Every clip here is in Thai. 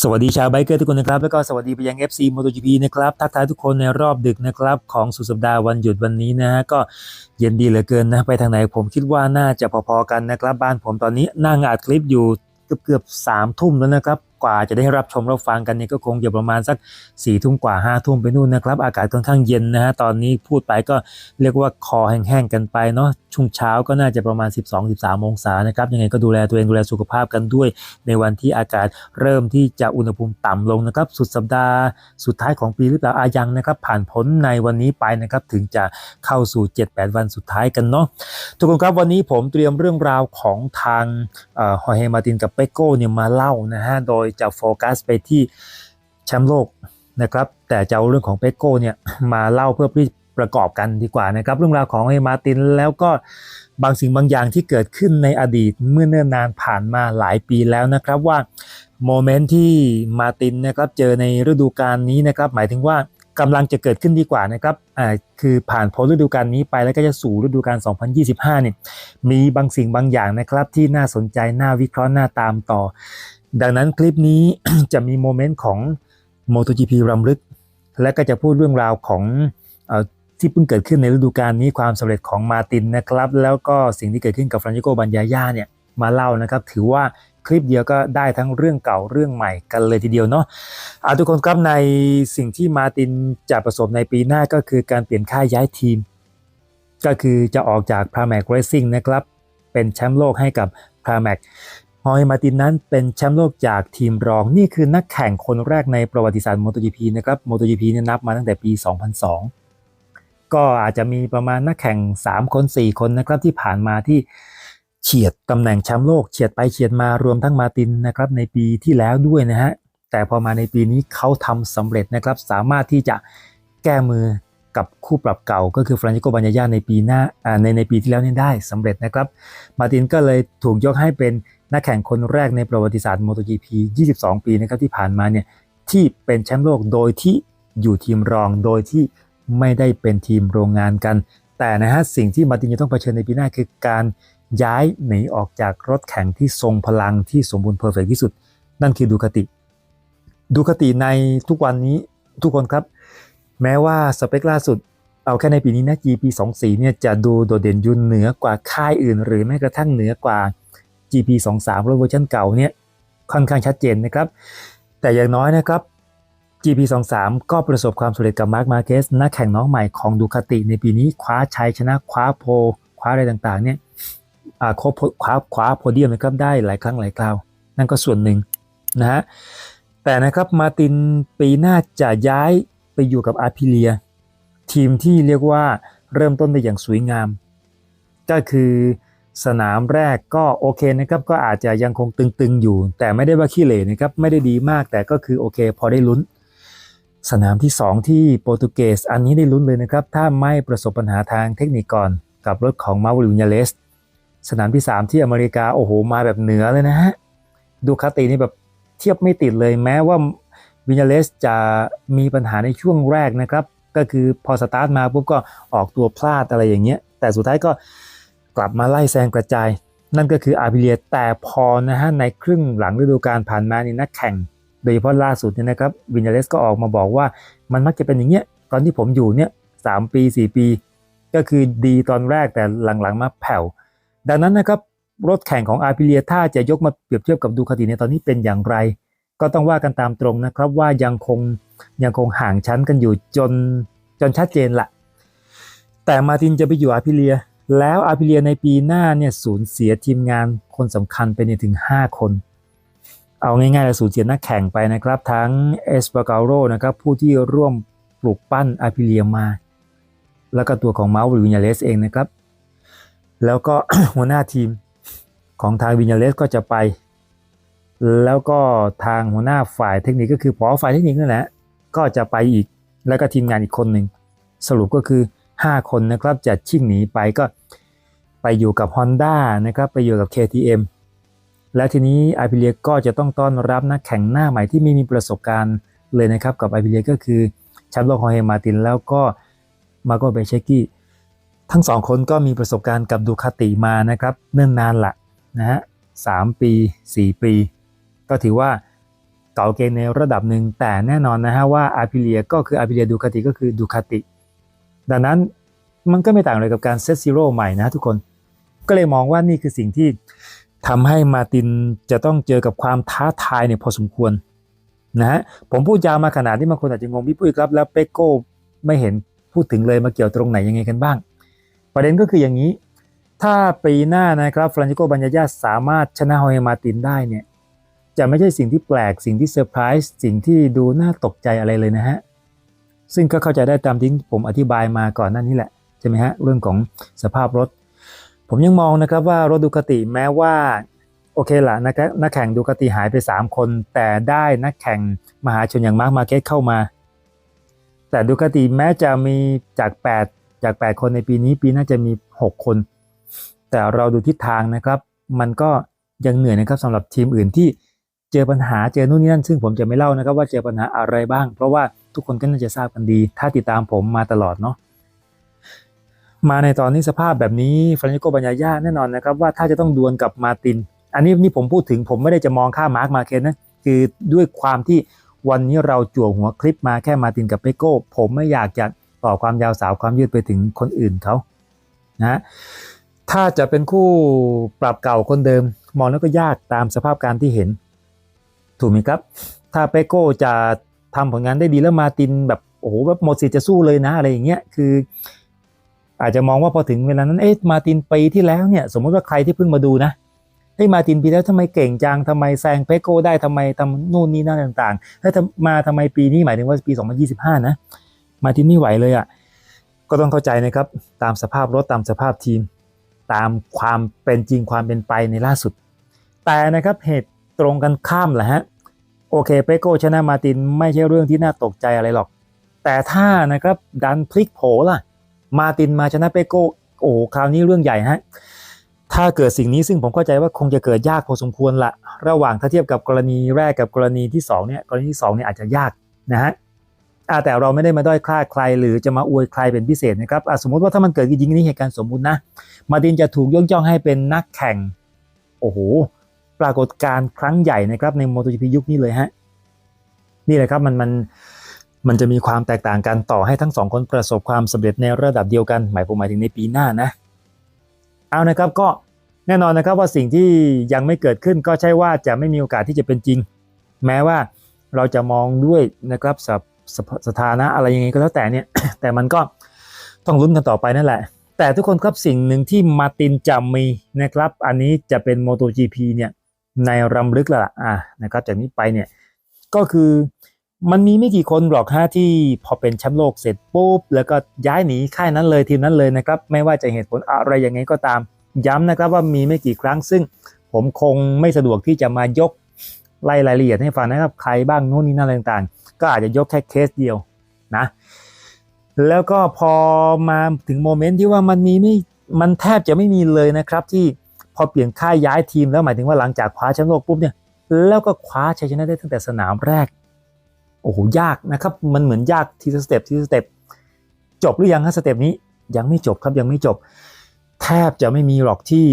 สวัสดีชาวไบเกอร์ทุกคนนะครับ แล้วก็สวัสดีไปยัง FC MotoGP นะครับ ทักทายทุกคนในรอบดึกนะครับ ของสุดสัปดาห์วันหยุดวันนี้นะฮะ ก็เย็นดีเหลือเกินนะ ไปทางไหนผมคิดว่าน่าจะพอๆกันนะครับ บ้านผมตอนนี้นั่งอัดคลิปอยู่เกือบๆสามทุ่มแล้วนะครับกว่าจะได้รับชมรับฟังกันเนี่ยก็คงจะประมาณสักสี่ทุ่มกว่าห้าทุ่มไปนู่นนะครับ อากาศค่อนข้างเย็นนะฮะตอนนี้พูดไปก็เรียกว่าคอแห้งๆกันไปเนาะช่วงเช้าก็น่าจะประมาณ 12-13องศานะครับยังไงก็ดูแลตัวเองดูแลสุขภาพกันด้วย ในวันที่อากาศเริ่มที่จะอุณหภูมิต่ำลงนะครับ สุดสัปดาห์สุดท้ายของปีหรือเปล่าอายังนะครับ ผ่านพ้นในวันนี้ไปนะครับ ถึงจะเข้าสู่ 7-8 วันสุดท้ายกันเนาะทุกคนครับวันนี้ผมเตรียมเรื่องราวของทางฮอเฮมาตินกับเปโก้เนี่ยมาเล่านะฮะโดยจะโฟกัสไปที่แชมป์โลกนะครับแต่จะเอาเรื่องของเปโก้เนี่ยมาเล่าเพื่อที่ประกอบกันดีกว่านะครับเรื่องราวของเฮมาตินแล้วก็บางสิ่งบางอย่างที่เกิดขึ้นในอดีตเมื่อเนิ่นนานผ่านมาหลายปีแล้วนะครับว่าโมเมนต์ที่มาตินนะครับเจอในฤดูกาลนี้นะครับหมายถึงว่ากำลังจะเกิดขึ้นดีกว่านะครับอ่าคือผ่านพ้นฤดูกาลนี้ไปแล้วก็จะสู่ฤดูกาล 2025 เนี่ยมีบางสิ่งบางอย่างนะครับที่น่าสนใจน่าวิเคราะห์น่าตามต่อ ดังนั้นคลิปนี้จะมีโมเมนต์ของ MotoGP รำลึก และก็จะพูดเรื่องราวของอที่เพิ่งเกิดขึ้นในฤดูกาลนี้ความสำเร็จของมาตินนะครับ แล้วก็สิ่งที่เกิดขึ้นกับฟรานชิโกบัญญาย่าเนี่ยมาเล่านะครับ ถือว่าคลิปเดียวก็ได้ทั้งเรื่องเก่าเรื่องใหม่กันเลยทีเดียวเนาะเอาทุกคนครับในสิ่งที่มาตินจะประสบในปีหน้าก็คือการเปลี่ยนค่ายย้ายทีม ก็คือจะออกจากพาแมกเรซิ่งนะครับ เป็นแชมป์โลกให้กับพาแมก ฮอยมาตินนั้นเป็นแชมป์โลกจากทีมรอง นี่คือนักแข่งคนแรกในประวัติศาสตร์ MotoGP นะครับ MotoGP เนี่ยนับมาตั้งแต่ปี 2002 ก็อาจจะมีประมาณนักแข่ง 3 คน 4 คนนะครับที่ผ่านมาที่เฉียดตำแหน่งแชมป์โลกเฉียดไปเฉียดมารวมทั้งมาตินนะครับในปีที่แล้วด้วยนะฮะแต่พอมาในปีนี้เขาทำสำเร็จนะครับสามารถที่จะแก้มือกับคู่ปรับเก่าก็คือฟรานชิโกบัญญาย่าในปีหน้าในในปีที่แล้วนี่ได้สำเร็จนะครับ มาตินก็เลยถูกยกให้เป็น นักแข่งคนแรกในประวัติศาสตร์ MotoGP 22 ปีนะครับที่ผ่านมาเนี่ยที่เป็นแชมป์โลกโดยที่อยู่ทีมรองโดยที่ไม่ได้เป็นทีมโรงงานกัน แต่นะฮะสิ่งที่มาตินจะต้องเผชิญในปีหน้าคือการย้ายหนีออกจากรถแข่งที่ทรงพลังที่สมบูรณ์เพอร์เฟกที่สุด นั่นคือดูคติ ดูคติในทุกวันนี้ทุกคนครับ แม้ว่าสเปคล่าสุดเอาแค่ในปีนี้นะ GP 24เนี่ยจะดูโดดเด่นยุ่นเหนือกว่าค่ายอื่น หรือแม้กระทั่งเหนือกว่า GP 23 รถเวอร์ชันเก่าเนี่ยค่อนข้างชัดเจนนะครับ แต่อย่างน้อยนะครับ GP 23 ก็ประสบความสำเร็จกับมาร์คมาเกสนักแข่งน้องใหม่ของดูคาติในปีนี้คว้าชัยชนะคว้าโพคว้าอะไรต่างๆเนี่ยอ่าครบคว้าคว้าโพเดียมนะครับได้หลายครั้งหลายคราว นั่นก็ส่วนหนึ่งนะฮะแต่นะครับมาตินปีหน้าจะย้ายไปอยู่กับอาร์พิเลีย ทีมที่เรียกว่าเริ่มต้นได้อย่างสวยงาม ก็คือ สนามแรกก็โอเคนะครับก็อาจจะยังคงตึงๆอยู่ แต่ไม่ได้ว่าขี้เหร่นะครับไม่ได้ดีมากแต่ก็คือโอเค พอได้ลุ้น สนามที่ 2 ที่โปรตุเกสอันนี้ได้ลุ้นเลยนะครับ ถ้าไม่ประสบปัญหาทางเทคนิคก่อนกับรถของมาวิลยาเลสสนามที่ 3 ที่อเมริกาโอ้โหมาแบบเหนือเลยนะฮะดูคาตินี่แบบเทียบไม่ติดเลยแม้ว่าวินยาเลสจะมีปัญหาในช่วงแรกนะครับ ก็คือพอสตาร์ทมาปุ๊บก็ออกตัวพลาดอะไรอย่างเงี้ยแต่สุดท้ายก็ กลับมาไล่แซงกระจาย นั่นก็คืออาร์พิเลียแต่พอนะฮะในครึ่งหลังฤดูกาลผ่านมานี่นักแข่ง โดยเฉพาะล่าสุดเนี่ยนะครับวินยาเลสก็ออกมาบอกว่ามันมักจะเป็นอย่างเงี้ยตอนที่ผมอยู่เนี่ยสามปีสี่ปี ก็คือดีตอนแรกแต่หลังๆมาแผ่ว ดังนั้นนะครับรถแข่งของอาพิเลียถ้าจะยกมาเปรียบเทียบกับดูคาติในตอนนี้เป็นอย่างไร ก็ต้องว่ากันตามตรงนะครับว่ายังคงยังคงห่างชั้นกันอยู่จนจนชัดเจนละแต่มาตินจะไปอยู่อาพิเลีย แล้วอาพิเลียในปีหน้าเนี่ยสูญเสียทีมงานคนสำคัญไปเนี่ยถึง 5 คน เอาง่ายๆเลยสูญเสียนักแข่งไปนะครับ ทั้งเอสปาเกาโรนะครับผู้ที่ร่วมปลูกปั้นอาพิเลียมา แล้วก็ตัวของเมาส์วินยาเลสเองนะครับ แล้วก็หัวหน้าทีมของทางวินยาเลสก็จะไป แล้วก็ทางหัวหน้าฝ่ายเทคนิคก็คือพอฝ่ายเทคนิคนั่นแหละก็จะไปอีกแล้วก็ทีมงานอีกคนหนึ่งสรุปก็คือ 5 คนนะครับจะชิ่งหนีไปก็ไปอยู่กับ Honda นะครับไปอยู่กับ KTM และทีนี้ไอพิเลียก็จะต้องต้อนรับนักแข่งหน้าใหม่ที่ไม่มีประสบการณ์เลยนะครับ กับไอพิเลียก็คือแชมป์โลกฮอเฮมาตินแล้วก็มาโกเบเชกี้ทั้งสองคนก็มีประสบการณ์กับดูคาติมานะครับ เนิ่นนานละนะฮะสามปี 4 ปี ก็ถือว่าเก่าเกณฑ์ในระดับหนึ่งแต่แน่นอนนะฮะว่าอาพิเลียก็คืออาพิเลียดูคาติก็คือดูคาติ ดังนั้นมันก็ไม่ต่างเลยกับการเซตซีโร่ใหม่นะทุกคน ก็เลยมองว่านี่คือสิ่งที่ทำให้มาตินจะต้องเจอกับความท้าทายเนี่ยพอสมควรนะฮะผมพูดยาวมาขนาดที่บางคนอาจจะงงพี่ปุ้ยครับแล้วเปโก้ไม่เห็นพูดถึงเลยมาเกี่ยวตรงไหนยังไงกันบ้าง ประเด็นก็คืออย่างนี้ ถ้าปีหน้านะครับฟรานซิโกบัญญาสามารถชนะฮอยมาตินได้เนี่ยจะไม่ใช่สิ่งที่แปลกสิ่งที่เซอร์ไพรส์สิ่งที่ดูน่าตกใจอะไรเลยนะฮะ ซึ่งก็เข้าใจได้ตามที่ผมอธิบายมาก่อนหน้านี้แหละใช่ไหมฮะเรื่องของสภาพรถ ผมยังมองนะครับว่ารถดูคาติแม้ว่าโอเคละนะครับนักแข่งดูคาติหายไป 3 คน แต่ได้นักแข่งมหาชนอย่างมาร์คมาเก็ตเข้ามา แต่ดูคาติแม้จะมีจาก 8 จาก 8 คนในปีนี้ปีน่าจะมี 6 คน แต่เราดูทิศทางนะครับ มันก็ยังเหนื่อยนะครับสำหรับทีมอื่นที่เจอปัญหาเจอนู่นนี่นั่น ซึ่งผมจะไม่เล่านะครับว่าเจอปัญหาอะไรบ้าง เพราะว่า ทุกคนก็น่าจะทราบกันดี ถ้าติดตามผมมาตลอดเนาะมาในตอนนี้สภาพแบบนี้ฟรานซิโกบัญญาย่าแน่นอนนะครับว่าถ้าจะต้องดวลกับมาติน อันนี้นี่ผมพูดถึงผมไม่ได้จะมองค่ามาร์คมาเคนนะคือด้วยความที่วันนี้เราจั่วหัวคลิปมาแค่มาตินกับเปโก้ ผมไม่อยากจะต่อความยาวสาวความยืดไปถึงคนอื่นเขานะถ้าจะเป็นคู่ปรับเก่าคนเดิม มองแล้วก็ยากตามสภาพการที่เห็น ถูกไหมครับ ถ้าเปโก้จะ ทำผลงานได้ดีแล้วมาตินแบบโอ้โหแบบหมดสิทธิ์จะสู้เลยนะอะไรอย่างเงี้ยคือ อาจจะมองว่าพอถึงเวลานั้นเอ๊ะมาตินปีที่แล้วเนี่ย สมมติว่าใครที่เพิ่งมาดูนะเฮ้ยมาตินปีแล้วทำไมเก่งจังทำไมแซงเปโกได้ทำไมทำนู่นนี่นั่นต่างๆเฮ้ยทำมาทำไมปีนี้หมายถึงว่าปี 2025 นะ มาตินไม่ไหวเลยอะ่ะก็ต้องเข้าใจนะครับตามสภาพรถตามสภาพทีม ตามความเป็นจริงความเป็นไปในล่าสุด แต่นะครับเหตุตรงกันข้ามแหละฮะ โอเคเปโก้ชนะมาตินไม่ใช่เรื่องที่น่าตกใจอะไรหรอก แต่ถ้านะครับดันพลิกโผล่ะ มาตินมาชนะเปโก้โอ้คราวนี้เรื่องใหญ่ฮะถ้าเกิดสิ่งนี้ซึ่งผมเข้าใจว่าคงจะเกิดยากพอสมควรละระหว่างถ้าเทียบกับกรณีแรกกับกรณีที่2เนี่ยกรณีที่2เนี่ยอาจจะยากนะฮะอาแต่เราไม่ได้มาด้อยค่าใคร หรือจะมาอวยใครเป็นพิเศษนะครับสมมติว่าถ้ามันเกิดจริงๆนี่เหตุการณ์สมมุตินะ มาตินจะถูกยกย่องให้เป็นนักแข่ง โอ้โห ปรากฏการณ์ครั้งใหญ่นะครับใน MotoGP ยุคนี้เลยฮะนี่แหละครับมันมันมันจะมีความแตกต่างกันต่อให้ทั้งสองคนประสบความสำเร็จในระดับเดียวกัน หมายผมหมายถึงในปีหน้านะเอานะครับก็แน่นอนนะครับว่าสิ่งที่ยังไม่เกิดขึ้นก็ใช่ว่าจะไม่มีโอกาสที่จะเป็นจริง แม้ว่าเราจะมองด้วยนะครับสสสถานะอะไรยังไงก็แล้วแต่เนี่ย แต่มันก็ต้องลุ้นกันต่อไปนั่นแหละ แต่ทุกคนครับสิ่งหนึ่งที่มาตินจะมีนะครับ อันนี้จะเป็น MotoGP เนี่ย ในรำลึกและล่ะอะนะครับ จากนี้ไปเนี่ยก็คือมันมีไม่กี่คนหรอกฮะที่พอเป็นแชมป์โลกเสร็จปุ๊บแล้วก็ย้ายหนีค่ายนั้นเลยทีมนั้นเลยนะครับ ไม่ว่าจะเหตุผลอะไรยังไงก็ตามย้ำนะครับว่ามีไม่กี่ครั้งซึ่งผมคงไม่สะดวกที่จะมายกไล่รายละเอียดให้ฟังนะครับ ใครบ้างโน่นนี่นั่นอะไรต่างๆ ก็อาจจะยกแค่เคสเดียวนะ แล้วก็พอมาถึงโมเมนต์ที่ว่ามันมีไม่มันแทบจะไม่มีเลยนะครับที่ พอเปลี่ยนค่ายย้ายทีมแล้วหมายถึงว่าหลังจากคว้าแชมป์โลกปุ๊บเนี่ยแล้วก็คว้าชัยชนะได้ตั้งแต่สนามแรก โอ้โหยากนะครับ มันเหมือนยากทีละสเต็ปทีละสเต็ปจบหรือยังฮะสเต็ปนี้ยังไม่จบครับยังไม่จบ แทบจะไม่มีหรอกที่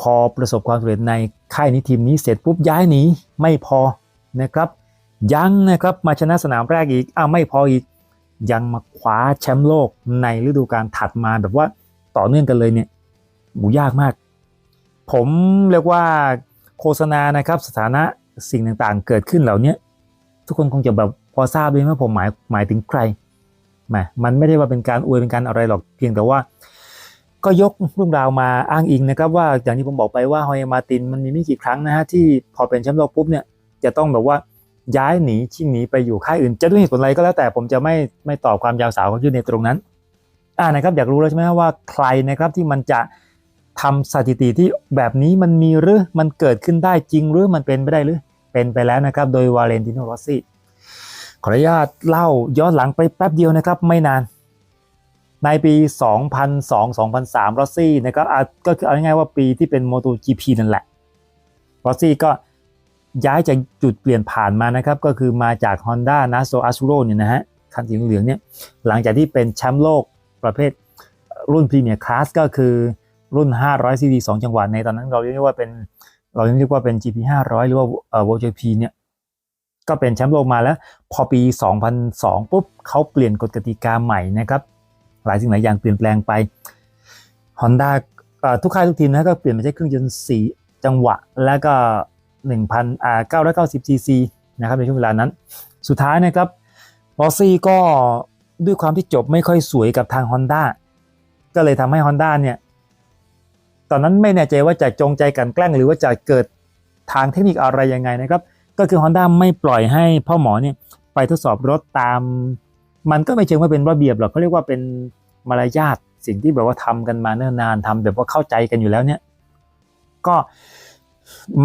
พอประสบความสำเร็จในค่ายนี้ทีมนี้เสร็จปุ๊บย้ายหนีไม่พอนะครับ ยังนะครับมาชนะสนามแรกอีกอ้าวไม่พออีก ยังมาคว้าแชมป์โลกในฤดูกาลถัดมาแบบว่าต่อเนื่องกันเลยเนี่ยหูยากมาก ผมเรียกว่าโฆษณานะครับสถานะสิ่งต่างๆ เกิดขึ้นเหล่านี้ทุกคนคงจะแบบพอทราบเลยว่าผมหมายหมายถึงใครแหมมันไม่ได้ว่าเป็นการอวยเป็นการอะไรหรอกเพียงแต่ว่า ก็ยกเรื่องราวมาอ้างอิงนะครับ ว่าอย่างที่ผมบอกไปว่าฮอยมาตินมันมีไม่กี่ครั้งนะฮะที่พอเป็นแชมป์โลกปุ๊บเนี่ยจะต้องแบบว่าย้ายหนีชิ่งหนีไปอยู่ค่ายอื่น จะด้วยเหตุผลอะไรก็แล้วแต่ผมจะไม่ไม่ตอบความยาวสาวของยืดในตรงนั้นอ่านะครับอยากรู้แล้วใช่ไหมว่าใครนะครับที่มันจะ ทำสถิติที่แบบนี้มันมีหรือมันเกิดขึ้นได้จริงหรือมันเป็นไปได้หรือเป็นไปแล้วนะครับ โดยวาเลนติโนโรสซี่ขออนุญาตเล่าย้อนหลังไปแป๊บเดียวนะครับไม่นาน ในปี 2002-2003รอสซี่นะครับอะก็คือเอาง่ายๆว่าปีที่เป็น MotoGP นั่นแหละรอสซี่ก็ย้ายจากจุดเปลี่ยนผ่านมานะครับ ก็คือมาจาก Honda n a s o a z u r o เนี่ยนะฮะคันสีเหลืองเนี่ยหลังจากที่เป็นแชมป์โลกประเภทรุ่นพรีเมียร์คลาสก็คือ รุ่น 500 cc 2 จังหวะในตอนนั้นเราเรียกว่าเป็นเราเรียกว่าเป็น GP 500 หรือว่าเอ่อ WGP เนี่ยก็เป็นแชมป์โลกมาแล้ว พอปี 2002 ปุ๊บเขาเปลี่ยนกฎกติกาใหม่นะครับ หลายสิ่งหลายอย่างเปลี่ยนแปลงไป Honda อ่อทุกค่ายทุกทีมนะก็เปลี่ยนมาใช้เครื่องยนต์4จังหวะ แล้วก็1,000อ่า990 cc นะครับในช่วงเวลานั้น สุดท้ายนะครับลอซี่ก็ด้วยความที่จบไม่ค่อยสวยกับทาง Honda ก็เลยทำให้ Honda เนี่ย ตอนนั้นไม่แน่ใจว่าจะจงใจกันแกล้ง หรือว่าจะเกิดทางเทคนิคอะไรยังไงนะครับ ก็คือ Honda ไม่ปล่อยให้พ่อหมอเนี่ยไปทดสอบรถตาม มันก็ไม่เชิงว่าเป็นระเบียบหรอกเขาเรียกว่าเป็นมารยาทสิ่งที่แบบว่าทำกันมาเนิ่นนานทำแบบว่าเข้าใจกันอยู่แล้วเนี่ย ก็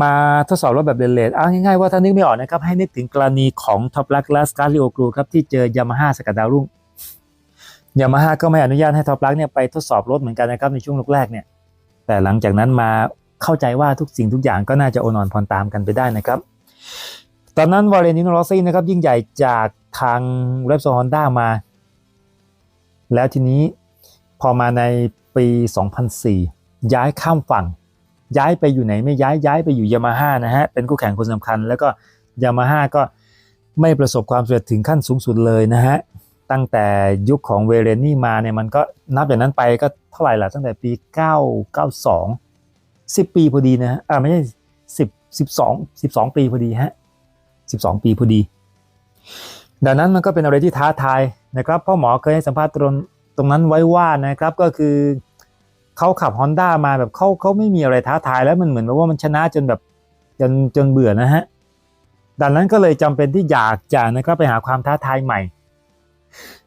มาทดสอบรถแบบเลนๆเอาง่ายๆว่าถ้านึกไม่ออกนะครับ ให้นึกถึงกรณีของท็อปลักละสกาลิโอกรูครับที่เจอยามาฮ่าสกัดดาวรุ่งยามาฮ่าก็ไม่อนุญาตให้ท็อปลักเนี่ยไปทดสอบรถเหมือนกันนะครับในช่วงแรกๆเนี่ย แต่หลังจากนั้นมาเข้าใจว่าทุกสิ่งทุกอย่างก็น่าจะโอนอนพรตามกันไปได้นะครับ ตอนนั้นวาเลนติโนรอซี่นะครับยิ่งใหญ่จากทางเรปโซฮอนด้ามา แล้วทีนี้พอมาในปี 2004 ย้ายข้ามฝั่ง ย้ายไปอยู่ไหนไม่ย้ายย้ายไปอยู่ยามาฮ่านะฮะเป็นคู่แข่งคนสำคัญ แล้วก็ยามาฮ่าก็ไม่ประสบความสำเร็จถึงขั้นสูงสุดเลยนะฮะ ตั้งแต่ยุคของเวเรนนี่มาเนี่ยมันก็นับจากนั้นไปก็เท่าไหร่ล่ะตั้งแต่ปี 992 10 ปีพอดีนะฮะอ่าไม่ใช่10 12 12 ปีพอดีฮะ12 ปีพอดี ดังนั้นมันก็เป็นอะไรที่ท้าทายนะครับพ่อหมอเคยให้สัมภาษณ์ตรงตรงนั้นไว้ว่านะครับก็คือเขาขับ Honda มาแบบเขาเขาไม่มีอะไรท้าทายแล้วมันเหมือนแบบว่ามันชนะจนแบบจนจนเบื่อนะฮะดังนั้นก็เลยจำเป็นที่อยากจะนะครับไปหาความท้าทายใหม่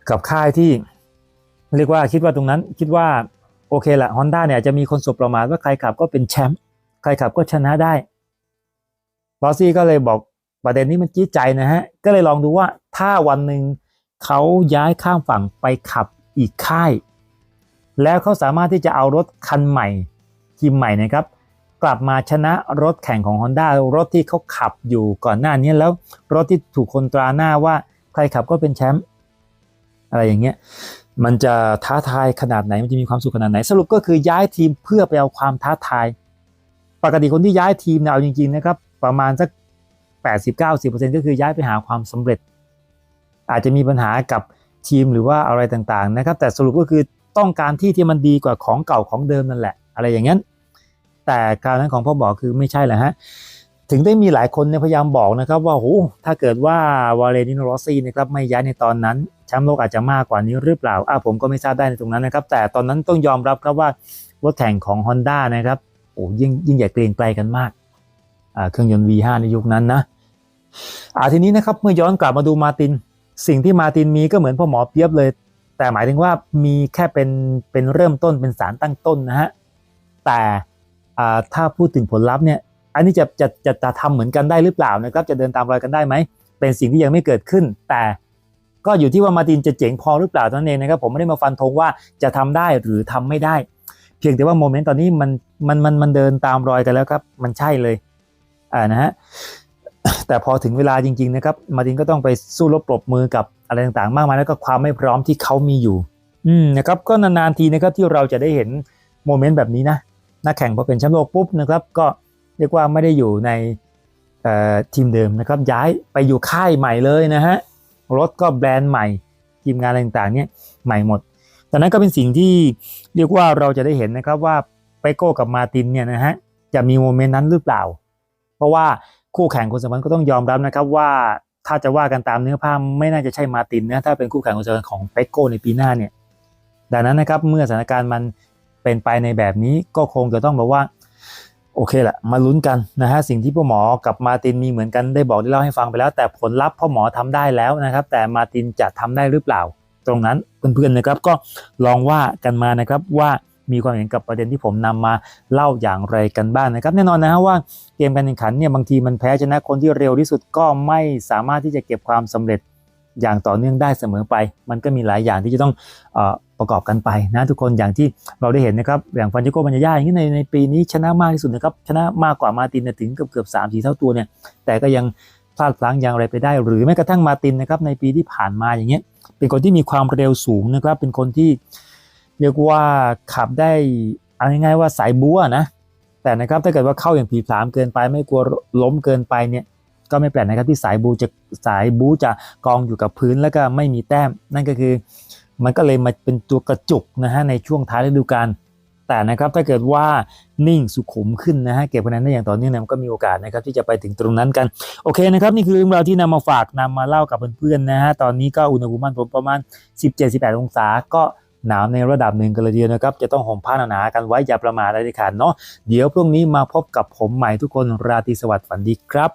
กับค่ายที่เรียกว่าคิดว่าตรงนั้นคิดว่าโอเคละ Honda เนี่ยจะมีคนสบประมาทว่าใครขับก็เป็นแชมป์ใครขับก็ชนะได้ลอซี่ก็เลยบอกประเด็นนี้มันจี้ใจนะฮะ ก็เลยลองดูว่าถ้าวันหนึ่งเขาย้ายข้ามฝั่งไปขับอีกค่าย แล้วเขาสามารถที่จะเอารถคันใหม่ทีมใหม่นะครับ กลับมาชนะรถแข่งของ Honda รถที่เขาขับอยู่ก่อนหน้านี้แล้วรถที่ถูกคนตราหน้าว่าใครขับก็เป็นแชมป์ อะไรอย่างเงี้ยมันจะท้าทายขนาดไหนมันจะมีความสุขขนาดไหน สรุปก็คือย้ายทีมเพื่อไปเอาความท้าทาย ปกติคนที่ย้ายทีมเนี่ยเอาจริงๆนะครับประมาณสัก 80-90%ก็คือย้ายไปหาความสำเร็จ อาจจะมีปัญหากับทีมหรือว่าอะไรต่างๆนะครับ แต่สรุปก็คือต้องการที่ที่มันดีกว่าของเก่าของเดิมนั่นแหละ อะไรอย่างนั้น แต่การนั้นของพ่อบอกคือไม่ใช่แหละฮะถึงได้มีหลายคนเนี่ยพยายามบอกนะครับว่าโหถ้าเกิดว่าวาเลนิโนรอซี่นะครับไม่ย้ายในตอนนั้น แชมป์โลกอาจจะมากกว่านี้หรือเปล่าอ่าผมก็ไม่ทราบได้ในตรงนั้นนะครับ แต่ตอนนั้นต้องยอมรับครับว่ารถแข่งของ Honda นะครับโอ้ยิ่งยิ่งใหญ่เกรียงไกลกันมากอ่าเครื่องยนต์ V5 ในยุคนั้นนะอ่าทีนี้นะครับเมื่อย้อนกลับมาดูมาติน สิ่งที่มาตินมีก็เหมือนพ่อหมอเปียบเลย แต่หมายถึงว่ามีแค่เป็นเป็นเริ่มต้นเป็นสารตั้งต้นนะฮะแต่อ่าถ้าพูดถึงผลลัพธ์เนี่ยอันนี้จะจะจะจะทำเหมือนกันได้หรือเปล่านะครับ จะเดินตามรอยกันได้ไหม เป็นสิ่งที่ยังไม่เกิดขึ้น แต่ ก็อยู่ที่ว่ามาตินจะเจ๋งพอหรือเปล่าเท่านั้นเองนะครับผมไม่ได้มาฟันธงว่าจะทำได้หรือทำไม่ได้ เพียงแต่ว่าโมเมนต์ตอนนี้มันมันมันมันเดินตามรอยกันแล้วครับมันใช่เลยอ่านะฮะแต่พอถึงเวลาจริง ๆ นะครับ มาตินก็ต้องไปสู้รบปรบมือกับอะไรต่างๆ มากมายแล้วก็ความไม่พร้อมที่เขามีอยู่ อืมนะครับก็นานๆทีนะครับที่เราจะได้เห็นโมเมนต์แบบนี้นะนักแข่งพอเป็นแชมป์โลกปุ๊บนะครับก็เรียกว่าไม่ได้อยู่ในทีมเดิมนะครับย้ายไปอยู่ค่ายใหม่เลยนะฮะ รถก็แบรนด์ใหม่ทีมงานอะไรต่างๆเนี่ยใหม่หมดแต่นั้นก็เป็นสิ่งที่เรียกว่าเราจะได้เห็นนะครับว่าไปโก้กับมาตินเนี่ยนะฮะจะมีโมเมนต์นั้นหรือเปล่า เพราะว่าคู่แข่งคนสำคัญก็ต้องยอมรับนะครับว่าถ้าจะว่ากันตามเนื้อผ้าไม่น่าจะใช่มาตินนะถ้าเป็นคู่แข่งคนสำคัญของเปโก้ในปีหน้าเนี่ยดังนั้นนะครับเมื่อสถานการณ์มันเป็นไปในแบบนี้ก็คงจะต้องบอกว่า โอเคแหละมาลุ้นกันนะฮะสิ่งที่พ่อหมอกับมาตินมีเหมือนกันได้บอกได้เล่าให้ฟังไปแล้ว แต่ผลลัพธ์พ่อหมอทำได้แล้วนะครับ แต่มาตินจะทำได้หรือเปล่า ตรงนั้นเพื่อนๆนะครับก็ลองว่ากันมานะครับว่ามีความเห็นกับประเด็นที่ผมนำมาเล่าอย่างไรกันบ้างนะครับ แน่นอนนะฮะว่าเกมการแข่งขันเนี่ยบางทีมันแพ้ชนะคนที่เร็วที่สุดก็ไม่สามารถที่จะเก็บความสำเร็จ อย่างต่อเนื่องได้เสมอไป มันก็มีหลายอย่างที่จะต้องอประกอบกันไปนะทุกคนอย่างที่เราได้เห็นนะครับอย่างฟันจิโกบัญญาอย่างนี้ในในปีนี้ชนะมากที่สุดนะครับชนะมากกว่ามาตินถึงเกือบเกือบสามสี่เท่าตัวเนี่ยแต่ก็ยังพลาดพลั้งอย่างไรไปได้ หรือแม้กระทั่งมาตินนะครับในปีที่ผ่านมาอย่างเงี้ยเป็นคนที่มีความเร็วสูงนะครับเป็นคนที่เรียกว่าขับได้เอาง่ายๆว่าสายบัวนะแต่นะครับถ้าเกิดว่าเข้าอย่างผีผลามเกินไปไม่กลัวล้มเกินไปเนี่ย ก็ไม่แปลกนะครับที่สายบูจะสายบูจะกองอยู่กับพื้นแล้วก็ไม่มีแต้ม นั่นก็คือมันก็เลยมาเป็นตัวกระจุกนะฮะในช่วงท้ายฤดูกาลแต่นะครับถ้าเกิดว่านิ่งสุขุมขึ้นนะฮะเก็บคะแนนได้อย่างต่อเนื่องเนี่ยมันก็มีโอกาสนะครับที่จะไปถึงตรงนั้นกันโอเคนะครับนี่คือเรื่องราวที่นำมาฝากนำมาเล่ากับเพื่อนๆนะฮะตอนนี้ก็อุณหภูมิมันผมประมาณ 17-18 องศาก็หนาวในระดับหนึ่งกันเลยเดียวนะครับ จะต้องห่มผ้าหนาๆกันไว้อย่าประมาทอะไรเด็ดขาดเนาะเดี๋ยวพรุ่งนี้มาพบกับผมใหม่ทุกคนราตรีสวัสดิ์ฝันดีครับ